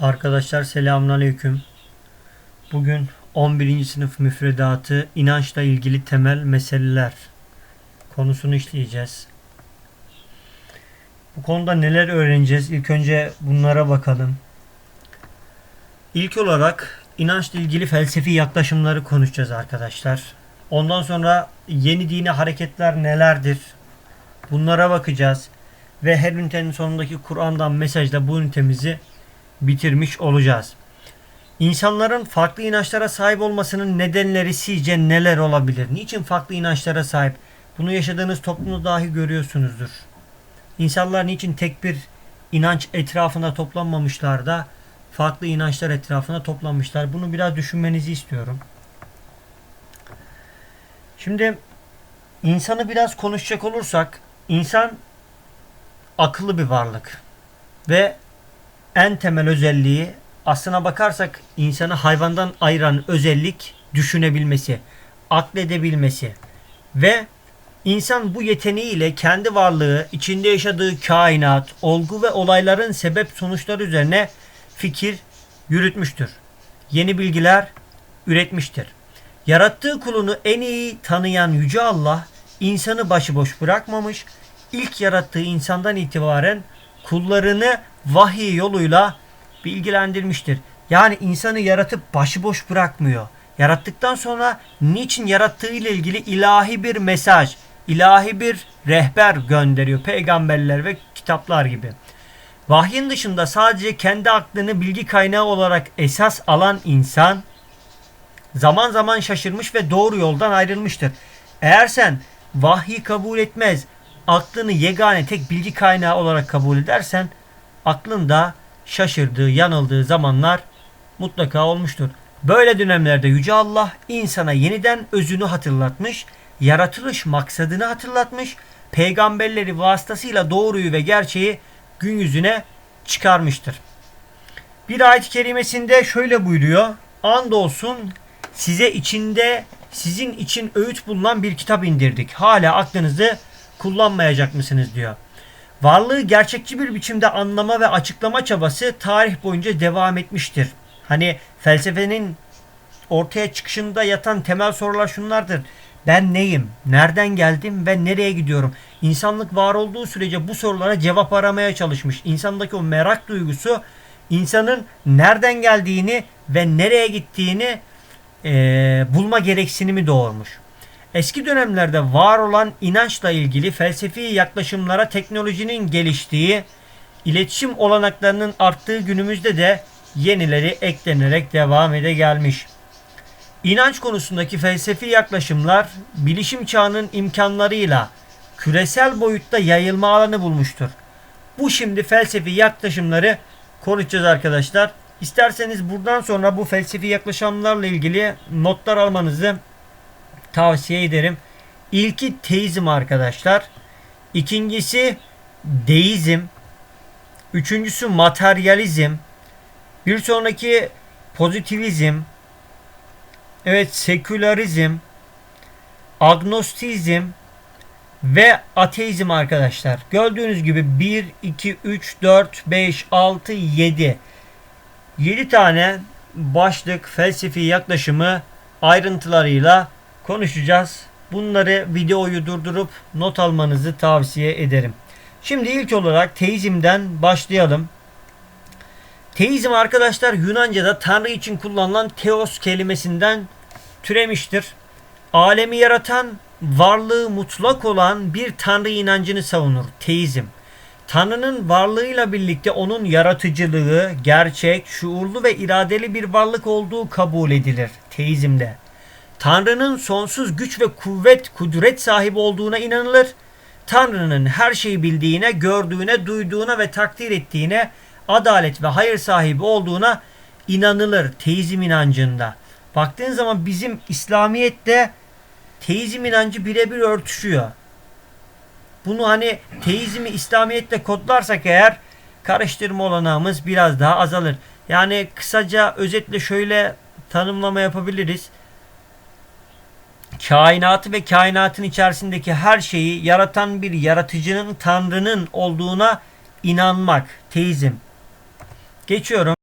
Arkadaşlar selamünaleyküm. Bugün 11. sınıf müfredatı inançla ilgili temel meseleler konusunu işleyeceğiz. Bu konuda neler öğreneceğiz? İlk önce bunlara bakalım. İlk olarak inançla ilgili felsefi yaklaşımları konuşacağız arkadaşlar. Ondan sonra yeni dini hareketler nelerdir? Bunlara bakacağız. Ve her ünitenin sonundaki Kur'an'dan mesajla bu ünitemizi bitirmiş olacağız. İnsanların farklı inançlara sahip olmasının nedenleri sizce neler olabilir? Niçin farklı inançlara sahip? Bunu yaşadığınız toplumda dahi görüyorsunuzdur. İnsanlar niçin tek bir inanç etrafında toplanmamışlar da farklı inançlar etrafında toplanmışlar? Bunu biraz düşünmenizi istiyorum. Şimdi insanı biraz konuşacak olursak insan akıllı bir varlık ve en temel özelliği aslına bakarsak insanı hayvandan ayıran özellik düşünebilmesi, akledebilmesi ve insan bu yeteneğiyle kendi varlığı, içinde yaşadığı kainat, olgu ve olayların sebep sonuçları üzerine fikir yürütmüştür. Yeni bilgiler üretmiştir. Yarattığı kulunu en iyi tanıyan Yüce Allah insanı başıboş bırakmamış, ilk yarattığı insandan itibaren kullarını vahiy yoluyla bilgilendirmiştir. Yani insanı yaratıp başıboş bırakmıyor. Yarattıktan sonra niçin yarattığı ile ilgili ilahi bir mesaj, ilahi bir rehber gönderiyor peygamberler ve kitaplar gibi. Vahyin dışında sadece kendi aklını bilgi kaynağı olarak esas alan insan zaman zaman şaşırmış ve doğru yoldan ayrılmıştır. Eğer sen vahyi kabul etmez, aklını yegane tek bilgi kaynağı olarak kabul edersen aklında şaşırdığı, yanıldığı zamanlar mutlaka olmuştur. Böyle dönemlerde Yüce Allah insana yeniden özünü hatırlatmış, yaratılış maksadını hatırlatmış, peygamberleri vasıtasıyla doğruyu ve gerçeği gün yüzüne çıkarmıştır. Bir ayet-i kerimesinde şöyle buyuruyor. Andolsun size içinde sizin için öğüt bulunan bir kitap indirdik. Hala aklınızı kullanmayacak mısınız diyor. Varlığı gerçekçi bir biçimde anlama ve açıklama çabası tarih boyunca devam etmiştir. Hani felsefenin ortaya çıkışında yatan temel sorular şunlardır. Ben neyim? Nereden geldim ve nereye gidiyorum? İnsanlık var olduğu sürece bu sorulara cevap aramaya çalışmış. İnsandaki o merak duygusu insanın nereden geldiğini ve nereye gittiğini e, bulma gereksinimi doğurmuş. Eski dönemlerde var olan inançla ilgili felsefi yaklaşımlara teknolojinin geliştiği, iletişim olanaklarının arttığı günümüzde de yenileri eklenerek devam ede gelmiş. İnanç konusundaki felsefi yaklaşımlar bilişim çağının imkanlarıyla küresel boyutta yayılma alanı bulmuştur. Bu şimdi felsefi yaklaşımları konuşacağız arkadaşlar. İsterseniz buradan sonra bu felsefi yaklaşımlarla ilgili notlar almanızı tavsiye ederim. İlki teizm arkadaşlar. İkincisi deizm. Üçüncüsü materyalizm. Bir sonraki pozitivizm. Evet sekülerizm. Agnostizm ve ateizm arkadaşlar. Gördüğünüz gibi 1, 2, 3, 4, 5, 6, 7. 7 tane başlık felsefi yaklaşımı ayrıntılarıyla konuşacağız. Bunları videoyu durdurup not almanızı tavsiye ederim. Şimdi ilk olarak teizmden başlayalım. Teizm arkadaşlar Yunanca'da Tanrı için kullanılan teos kelimesinden türemiştir. Alemi yaratan, varlığı mutlak olan bir Tanrı inancını savunur teizm. Tanrı'nın varlığıyla birlikte onun yaratıcılığı, gerçek, şuurlu ve iradeli bir varlık olduğu kabul edilir teizmde. Tanrı'nın sonsuz güç ve kuvvet, kudret sahibi olduğuna inanılır. Tanrı'nın her şeyi bildiğine, gördüğüne, duyduğuna ve takdir ettiğine, adalet ve hayır sahibi olduğuna inanılır teizm inancında. Baktığın zaman bizim İslamiyet'te teizm inancı birebir örtüşüyor. Bunu hani teizmi İslamiyet'te kodlarsak eğer karıştırma olanağımız biraz daha azalır. Yani kısaca özetle şöyle tanımlama yapabiliriz kainatı ve kainatın içerisindeki her şeyi yaratan bir yaratıcının Tanrı'nın olduğuna inanmak. Teizm. Geçiyorum.